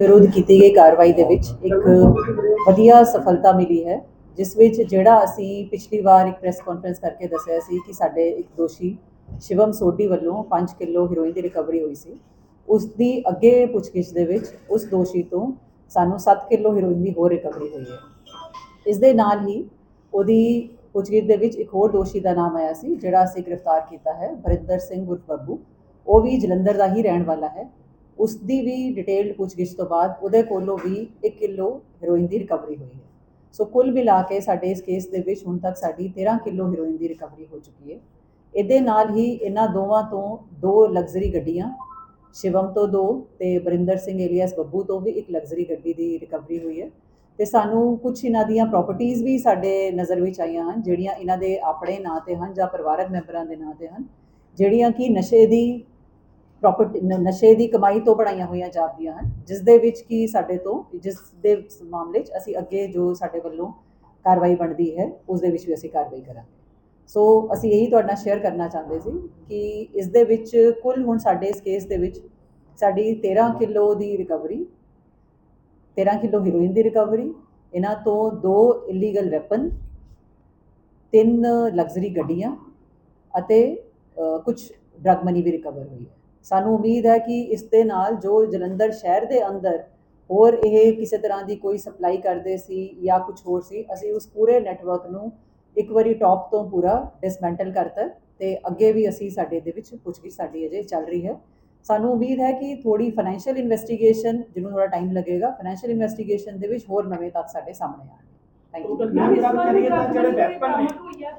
ਵਿਰੁੱਧ ਕੀਤੀ ਗਈ ਕਾਰਵਾਈ ਦੇ ਵਿੱਚ ਇੱਕ ਵਧੀਆ ਸਫਲਤਾ ਮਿਲੀ ਹੈ, ਜਿਸ ਵਿੱਚ ਜਿਹੜਾ ਅਸੀਂ ਪਿਛਲੀ ਵਾਰ ਇੱਕ ਪ੍ਰੈਸ ਕਾਨਫਰੰਸ ਕਰਕੇ ਦੱਸਿਆ ਸੀ ਕਿ ਸਾਡੇ ਇੱਕ ਦੋਸ਼ੀ ਸ਼ਿਵਮ ਸੋਢੀ ਵੱਲੋਂ 5 ਕਿਲੋ ਹੈਰੋਇਨ ਦੀ ਰਿਕਵਰੀ ਹੋਈ ਸੀ। ਉਸ ਦੀ ਅੱਗੇ ਪੁੱਛਗਿੱਛ ਦੇ ਵਿੱਚ ਉਸ ਦੋਸ਼ੀ ਤੋਂ ਸਾਨੂੰ 7 ਕਿਲੋ ਹੈਰੋਇਨ ਦੀ ਹੋਰ ਰਿਕਵਰੀ ਹੋਈ ਹੈ। ਇਸ ਦੇ ਨਾਲ ਹੀ ਉਹਦੀ ਪੁੱਛਗਿੱਛ ਦੇ ਵਿੱਚ ਇੱਕ ਹੋਰ ਦੋਸ਼ੀ ਦਾ ਨਾਮ ਆਇਆ ਸੀ, ਜਿਹੜਾ ਅਸੀਂ ਗ੍ਰਿਫਤਾਰ ਕੀਤਾ ਹੈ ਵਰਿੰਦਰ ਸਿੰਘ ਉਰਫ ਬੱਬੂ। ਉਹ ਵੀ ਜਲੰਧਰ ਦਾ ਹੀ ਰਹਿਣ ਵਾਲਾ ਹੈ। ਉਸ ਦੀ ਵੀ ਡਿਟੇਲਡ ਪੁੱਛਗਿੱਛ ਤੋਂ ਬਾਅਦ ਉਹਦੇ ਕੋਲੋਂ ਵੀ 1 ਕਿਲੋ ਹੈਰੋਇਨ ਦੀ ਰਿਕਵਰੀ ਹੋਈ ਹੈ। ਸੋ ਕੁੱਲ ਮਿਲਾ ਕੇ ਸਾਡੇ ਇਸ ਕੇਸ ਦੇ ਵਿੱਚ ਹੁਣ ਤੱਕ ਸਾਡੀ 13 ਕਿਲੋ ਹੈਰੋਇਨ ਦੀ ਰਿਕਵਰੀ ਹੋ ਚੁੱਕੀ ਹੈ। ਇਹਦੇ ਨਾਲ ਹੀ ਇਹਨਾਂ ਦੋਵਾਂ ਤੋਂ ਦੋ ਲਗਜ਼ਰੀ ਗੱਡੀਆਂ, ਸ਼ਿਵਮ ਤੋਂ ਦੋ ਤੇ ਬਰਿੰਦਰ ਸਿੰਘ ਏਲੀਅਸ ਬੱਬੂ ਤੋਂ ਵੀ ਇੱਕ ਲਗਜ਼ਰੀ ਗੱਡੀ ਦੀ ਰਿਕਵਰੀ ਹੋਈ ਹੈ। ਤੇ ਸਾਨੂੰ ਕੁਝ ਇਹਨਾਂ ਦੀਆਂ ਪ੍ਰਾਪਰਟੀਆਂ ਵੀ ਸਾਡੇ ਨਜ਼ਰ ਵਿੱਚ ਆਈਆਂ ਹਨ, ਜਿਹੜੀਆਂ ਇਹਨਾਂ ਦੇ ਆਪਣੇ ਨਾਂ ਤੇ ਹਨ ਜਾਂ ਪਰਿਵਾਰਕ ਮੈਂਬਰਾਂ ਦੇ ਨਾਂ ਤੇ ਹਨ, ਜਿਹੜੀਆਂ ਕਿ ਨਸ਼ੇ ਦੀ ਪ੍ਰਾਪਰਟੀ ਨਸ਼ੇ ਦੀ ਕਮਾਈ ਤੋਂ ਬਣਾਈਆਂ ਹੋਈਆਂ ਜਾਪਦੀਆਂ ਹਨ ਜਿਸ ਦੇ ਵਿੱਚ ਕੀ ਸਾਡੇ ਤੋਂ ਜਿਸ ਦੇ ਮਾਮਲੇ 'ਚ ਅਸੀਂ ਅੱਗੇ ਜੋ ਸਾਡੇ ਵੱਲੋਂ ਕਾਰਵਾਈ ਬਣਦੀ ਹੈ ਉਸ ਦੇ ਵਿੱਚ ਵੀ ਅਸੀਂ ਕਾਰਵਾਈ ਕਰਾਂਗੇ। ਸੋ ਅਸੀਂ ਇਹੀ ਤੁਹਾਡੇ ਨਾਲ ਸ਼ੇਅਰ ਕਰਨਾ ਚਾਹੁੰਦੇ ਸੀ ਕਿ ਇਸ ਦੇ ਵਿੱਚ ਕੁੱਲ ਹੁਣ ਸਾਡੇ ਇਸ ਕੇਸ ਦੇ ਵਿੱਚ ਸਾਡੀ 13 ਕਿਲੋ ਦੀ ਰਿਕਵਰੀ 13 ਕਿਲੋ ਹੀਰੋਇਨ ਦੀ ਰਿਕਵਰੀ ਇਹਨਾਂ ਤੋਂ ਦੋ ਇਲੀਗਲ ਵੈਪਨ ਤਿੰਨ ਲਗਜ਼ਰੀ ਗੱਡੀਆਂ ਅਤੇ ਕੁਝ ਡਰਗ ਮਨੀ ਵੀ ਰਿਕਵਰ ਹੋਈ ਹੈ। ਸਾਨੂੰ ਉਮੀਦ ਹੈ ਕਿ ਇਸ ਦੇ ਨਾਲ ਜੋ ਜਲੰਧਰ ਸ਼ਹਿਰ ਦੇ ਅੰਦਰ ਹੋਰ ਇਹ ਕਿਸੇ ਤਰ੍ਹਾਂ ਦੀ ਕੋਈ ਸਪਲਾਈ ਕਰਦੇ ਸੀ ਜਾਂ ਕੁਝ ਹੋਰ ਸੀ ਅਸੀਂ ਉਸ ਪੂਰੇ ਨੈਟਵਰਕ ਨੂੰ ਇੱਕ ਵਾਰੀ ਟੌਪ ਤੋਂ ਪੂਰਾ ਡਿਸਮੈਂਟਲ ਕਰਤਾ ਤੇ ਅੱਗੇ ਵੀ ਅਸੀਂ ਸਾਡੇ ਦੇ ਵਿੱਚ ਪੁੱਛਗਿੱਛ ਸਾਡੀ ਅਜੇ ਚੱਲ ਰਹੀ ਹੈ। ਸਾਨੂੰ ਉਮੀਦ ਹੈ ਕਿ ਥੋੜੀ ਫਾਈਨੈਂਸ਼ੀਅਲ ਇਨਵੈਸਟੀਗੇਸ਼ਨ ਜਿਹਨੂੰ ਥੋੜਾ ਟਾਈਮ ਲੱਗੇਗਾ ਫਾਈਨੈਂਸ਼ੀਅਲ ਇਨਵੈਸਟੀਗੇਸ਼ਨ ਦੇ ਵਿੱਚ ਹੋਰ ਨਵੇਂ ਤੱਥ ਸਾਡੇ ਸਾਹਮਣੇ ਆਣਗੇ ਥੈਂਕ ਯੂ ਟੋਟਲ ਗੱਲ ਕਰੀਏ ਤਾਂ ਜਿਹੜੇ ਵੈਪਨ ਨੇ?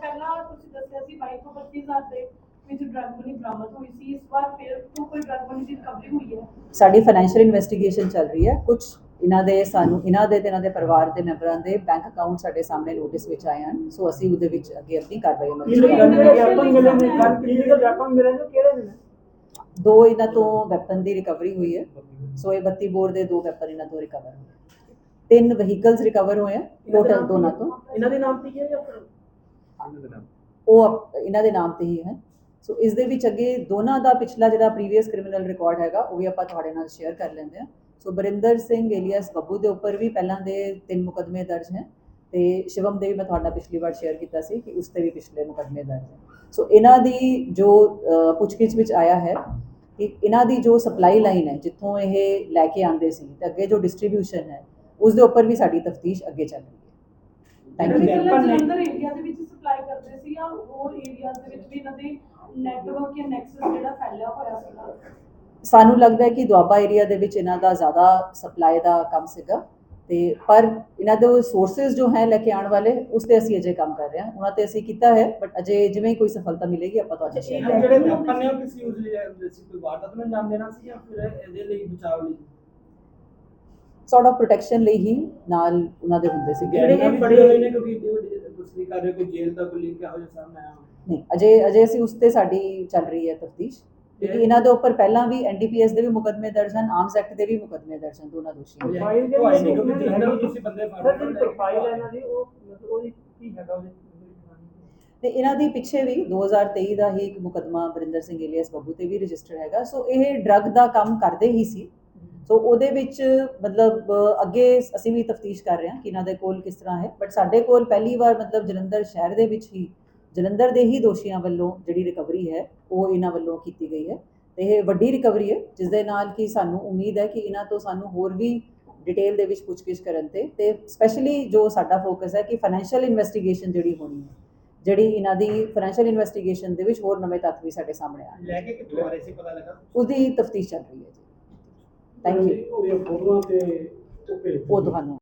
ਪਹਿਲਾਂ ਤੁਸੀਂ ਦੱਸਿਆ ਸੀ 22 ਤੋਂ 25000 ਦੇ। ਵਿੱਚ ਡਰਗ ਮਨੀ ਬਰਾਮਦ ਹੋਈ ਸੀ ਇਸ ਵਾਰ ਫਿਰ ਤੋਂ ਕੋਈ ਡਰਗ ਮਨੀ ਦੀ ਰਿਕਵਰੀ ਹੋਈ ਹੈ? ਸਾਡੀ ਫਾਈਨੈਂਸ਼ੀਅਲ ਇਨਵੈਸਟੀਗੇਸ਼ਨ ਚੱਲ ਰਹੀ ਹੈ। ਕੁਝ ਇਹਨਾਂ ਦੇ ਸਾਨੂੰ ਇਹਨਾਂ ਦੇ ਤੇ ਇਹਨਾਂ ਦੇ ਪਰਿਵਾਰ ਦੇ ਮੈਂਬਰਾਂ ਦੇ ਬੈਂਕ ਅਕਾਊਂਟ ਸਾਡੇ ਸਾਹਮਣੇ ਨੋਟਿਸ ਵਿੱਚ ਆਏ ਹਨ। ਸੋ ਅਸੀਂ ਉਹਦੇ ਵਿੱਚ ਅੱਗੇ ਆਪਣੀ ਕਾਰਵਾਈ ਅਮਲ ਦੋ ਇਹਨਾਂ ਤੋਂ ਵੈਪਨ ਦੀ ਰਿਕਵਰੀ ਹੋਈ ਹੈ। ਸੋ ਇਹ 32 ਬੋਰ ਦੇ ਦੋ ਵੈਪਨ ਇਹਨਾਂ ਤੋਂ ਰਿਕਵਰ ਹੋਏ ਤਿੰਨ ਵਹੀਕਲਸ ਰਿਕਵਰ ਹੋਏ ਟੋਟਲ ਦੋਨਾਂ ਤੋਂ। ਇਹਨਾਂ ਦੇ ਨਾਮ ਤੇ ਕੀ ਹੈ ਜਾਂ ਉਹ ਇਹਨਾਂ ਦੇ ਨਾਮ ਤੇ ਹੀ ਹੈ। ਸੋ ਇਸ ਦੇ ਵਿੱਚ ਅੱਗੇ ਦੋਨਾਂ ਦਾ ਪਿਛਲਾ ਜਿਹੜਾ ਪ੍ਰੀਵੀਅਸ ਕ੍ਰਿਮੀਨਲ ਰਿਕਾਰਡ ਹੈਗਾ, ਉਹ ਵੀ ਆਪਾਂ ਤੁਹਾਡੇ ਨਾਲ ਸ਼ੇਅਰ ਕਰ ਲੈਂਦੇ ਹਾਂ। ਸੋ ਬਰਿੰਦਰ ਸਿੰਘ ਏਲੀਅਸ ਬੱਬੂ ਦੇ ਉੱਪਰ ਵੀ ਪਹਿਲਾਂ ਦੇ ਤਿੰਨ ਮੁਕਦਮੇ ਦਰਜ ਹੈ ਤੇ ਸ਼ਿਵਮ ਦੇ ਵੀ ਮੈਂ ਤੁਹਾਡੇ ਨਾਲ ਪਿਛਲੀ ਵਾਰ ਸ਼ੇਅਰ ਕੀਤਾ ਸੀ ਕਿ ਉਸ ਤੇ ਵੀ ਪਿਛਲੇ ਮੁਕਦਮੇ ਦਰਜ ਹੈ ਸੋ ਇਹਨਾਂ ਦੀ ਜੋ ਪੁੱਛਗਿੱਛ ਵਿੱਚ ਆਇਆ ਹੈ ਕਿ ਇਹਨਾਂ ਦੀ ਜੋ ਸਪਲਾਈ ਲਾਈਨ ਹੈ, ਜਿੱਥੋਂ ਇਹ ਲੈ ਕੇ ਆਉਂਦੇ ਸੀ ਤੇ ਅੱਗੇ ਜੋ ਡਿਸਟ੍ਰੀਬਿਊਸ਼ਨ ਹੈ, ਉਸ ਦੇ ਉੱਪਰ ਵੀ ਸਾਡੀ ਤਫਤੀਸ਼ ਅੱਗੇ ਚੱਲ ਰਹੀ ਹੈ। ਥੈਂਕ ਜਿਹੜੇ ਯੂ ਪਹਿਲਾਂ ਵੈਪਨ ਨੇ- ਜਲੰਧਰ ਏਰੀਆ ਦੇ ਵਿੱਚ ਸਪਲਾਈ ਕਰਦੇ ਸੀ ਜਾਂ ਹੋਰ ਏਰੀਆਜ਼ ਦੇ ਵਿੱਚ ਵੀ ਇਹਨਾਂ ਦੇ ਨੈਟਵਰਕ ਜਾਂ ਨੈਕਸਸ ਜਿਹੜਾ ਫੈਲਿਆ ਹੋਇਆ ਸੀਗਾ ਸਾਨੂੰ ਲੱਗਦਾ ਹੈ ਕਿ ਦੁਆਬਾ ਏਰੀਆ ਦੇ ਵਿੱਚ ਇਹਨਾਂ ਦਾ ਜ਼ਿਆਦਾ ਸਪਲਾਈ ਦਾ ਕੰਮ ਸੀਗਾ ਤੇ ਪਰ ਇਹਨਾਂ ਦੇ ਸੋਰਸਸ ਜੋ ਹੈ ਲੈ ਕੇ ਆਉਣ ਵਾਲੇ ਉਸ ਤੇ ਅਸੀਂ ਅਜੇ ਕੰਮ ਕਰ ਰਹੇ ਹਾਂ। ਉਹਨਾਂ ਤੇ ਅਸੀਂ ਕੀਤਾ ਹੈ ਬਟ ਅਜੇ ਜਿਵੇਂ ਕੋਈ ਸਫਲਤਾ ਮਿਲੇਗੀ ਆਪਾਂ ਤੁਹਾਨੂੰ ਕਰਾਂਗੇ। ਜਿਹੜੇ ਵੈਪਨ ਨੇ ਉਹ ਕਿਸ ਯੂਜ਼ ਲਈ ਜਾਂਦੇ ਸੀ? ਕੋਈ ਵਾਰਦਾਤ ਨੂੰ ਅੰਜਾਮ ਦੇਣਾ ਸੀ ਜਾਂ ਫਿਰ ਇਹਦੇ ਲਈ ਬਚਾਅ ਲਈ? ਸੌਰਟ ਆਫ ਪ੍ਰੋਟੈਕਸ਼ਨ ਲਈ ਹੀ ਨਾਲ ਉਹਨਾਂ ਦੇ ਹੁੰਦੇ ਸੀਗੇ। ਜਿਹੜੇ ਇਹ ਫੜੇ ਹੋਏ ਨੇ ਕਿਉਂਕਿ ਤੁਸੀਂ ਕਰ ਰਹੇ ਹੋ ਕੋਈ ਜੇਲ੍ਹ ਦਾ ਕੋਈ ਲਿੰਕ ਇਹੋ ਜਿਹਾ ਸਾਹਮਣੇ ਆਇਆ ਨਹੀਂ ਅਜੇ ਅਜੇ ਅਸੀਂ ਉਸ ਤੇ ਸਾਡੀ ਚੱਲ ਰਹੀ ਹੈ ਤਫਤੀਸ਼। ਕਿਉਂਕਿ ਇਹਨਾਂ ਦੇ ਉੱਪਰ ਪਹਿਲਾਂ ਵੀ ਐਨਡੀਪੀਐਸ ਦੇ ਵੀ ਮੁਕਦਮੇ ਦਰਜ ਹਨ ਆਰਮਸ ਐਕਟ ਦੇ ਵੀ ਮੁਕਦਮੇ ਦਰਜ ਹਨ ਦੋਨਾਂ ਦੋਸ਼ੀਆਂ ਦੇ। ਪ੍ਰੋਫਾਈਲ ਜਿਹੜੀ ਤੁਸੀਂ ਬੰਦੇ ਫੜ ਜਿਹੜੀ ਪ੍ਰੋਫਾਈਲ ਹੈ ਇਹਨਾਂ ਦੀ ਉਹ ਮਤਲਬ ਉਹਦੀ ਕੀ ਹੈਗਾ ਉਹਦੇ ਤੇ ਇਹਨਾਂ ਦੀ ਪਿੱਛੇ ਵੀ 2023 ਦਾ ਹੀ ਇੱਕ ਮੁਕਦਮਾ ਬਰਿੰਦਰ ਸਿੰਘ ਏਲੀਅਸ ਬੱਬੂ ਤੇ ਵੀ ਰਜਿਸਟਰ ਹੈਗਾ। ਸੋ ਇਹ ਡਰੱਗ ਦਾ ਕੰਮ ਕਰਦੇ ਹੀ ਸੀ। ਸੋ ਉਹਦੇ ਵਿੱਚ ਮਤਲਬ ਅੱਗੇ ਅਸੀਂ ਵੀ ਤਫਤੀਸ਼ ਕਰ ਰਹੇ ਹਾਂ ਕਿ ਇਹਨਾਂ ਦੇ ਕੋਲ ਕਿਸ ਤਰ੍ਹਾਂ ਹੈ। ਬਟ ਸਾਡੇ ਕੋਲ ਪਹਿਲੀ ਵਾਰ ਮਤਲਬ ਜਲੰਧਰ ਸ਼ਹਿਰ ਦੇ ਵਿੱਚ ਹੀ ਜਲੰਧਰ ਦੇ ਹੀ ਦੋਸ਼ੀਆਂ ਵੱਲੋਂ ਜਿਹੜੀ ਰਿਕਵਰੀ ਹੈ ਉਹ ਇਹਨਾਂ ਵੱਲੋਂ ਕੀਤੀ ਗਈ ਹੈ। ਤੇ ਇਹ ਵੱਡੀ ਰਿਕਵਰੀ ਹੈ ਜਿਸ ਦੇ ਨਾਲ ਕਿ ਸਾਨੂੰ ਉਮੀਦ ਹੈ ਕਿ ਇਹਨਾਂ ਤੋਂ ਸਾਨੂੰ ਹੋਰ ਵੀ ਡਿਟੇਲ ਦੇ ਵਿੱਚ ਪੁੱਛਗਿੱਛ ਕਰਨ ਤੇ ਤੇ ਸਪੈਸ਼ਲੀ ਜੋ ਸਾਡਾ ਫੋਕਸ ਹੈ ਕਿ ਫਾਈਨੈਂਸ਼ੀਅਲ ਇਨਵੈਸਟੀਗੇਸ਼ਨ ਜਿਹੜੀ ਹੋਣੀ ਹੈ ਜਿਹੜੀ ਇਹਨਾਂ ਦੀ ਫਾਈਨੈਂਸ਼ੀਅਲ ਇਨਵੈਸਟੀਗੇਸ਼ਨ ਦੇ ਵਿੱਚ ਹੋਰ ਨਵੇਂ ਤੱਥ ਵੀ ਸਾਡੇ ਸਾਹਮਣੇ ਆਉਣਗੇ। ਲੈ ਕੇ ਕਿੱਥੋਂ ਆ ਰਹੇ ਸੀ ਪਤਾ ਲੱਗਾ? ਉਹਦੀ ਤਫਤੀਸ਼ ਚੱਲ ਰਹੀ ਹੈ ਜੀ। ਥੈਂਕ ਯੂ ਉਹਦੀਆਂ ਫੋਟੋਆਂ ਤੇ ਉਹ ਭੇਜ ਉਹ ਤੁਹਾਨੂੰ